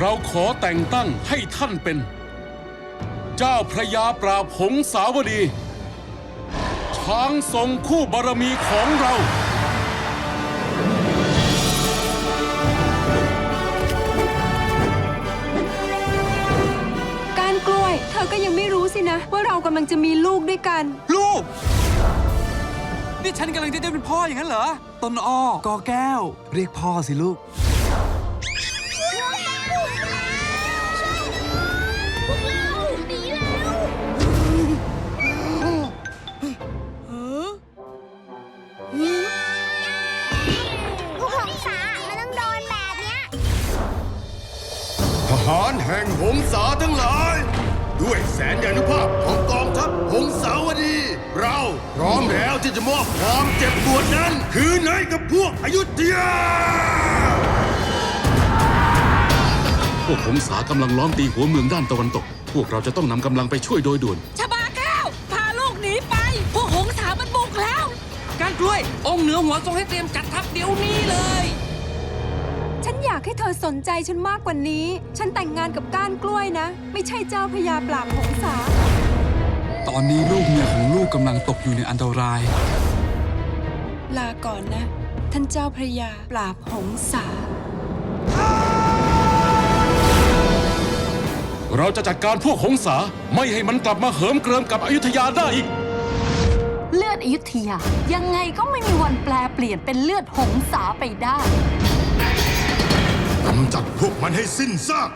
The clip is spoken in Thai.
เราขอแต่งตั้งให้ท่านเป็น เจ้าพระยาปราบหงสาวดี ช้างทรงคู่บารมีของเราการกล้วยเธอก็ยังไม่รู้สินะ ว่าเรากำลังจะมีลูกด้วยกัน ลูก นี่ฉันกำลังจะได้เป็นพ่ออย่างนั้นเหรอ ต้นอ้อกอแก้ว เรียกพ่อสิลูก ทหารแห่งหงสาทั้งหลาย ด้วยแสนยานุภาพของกองทัพหงสาวดี เราพร้อมแล้วที่จะมอบความเจ็บปวดนั้น คืนให้กับพวกอยุธยา พวกหงสากำลังล้อมตีหัวเมืองด้านตะวันตก พวกเราจะต้องนำกำลังไปช่วยโดยด่วน ชบาแก้ว พาลูกหนีไป พวกหงสามันบุกแล้วการกล้วย องค์เหนือหัวทรงให้เตรียมจัดทัพเดี๋ยวนี้เลย ฉันอยากให้เธอสนใจฉันมากกว่านี้ ฉันแต่งงานกับก้านกล้วยนะ ไม่ใช่เจ้าพญาปราบหงสา ตอนนี้ลูกเมียของลูกกำลังตกอยู่ในอันตราย ลาก่อนนะ ท่านเจ้าพระยาปราบหงสา เราจะจัดการพวกหงสาไม่ให้มันกลับมาเหิมเกริมกับอยุธยาได้อีก เลือดอยุธยา ยังไงก็ไม่มีวันแปลเปลี่ยนเป็นเลือดหงสาไปได้ กำจัดพวกมันให้สิ้นซาก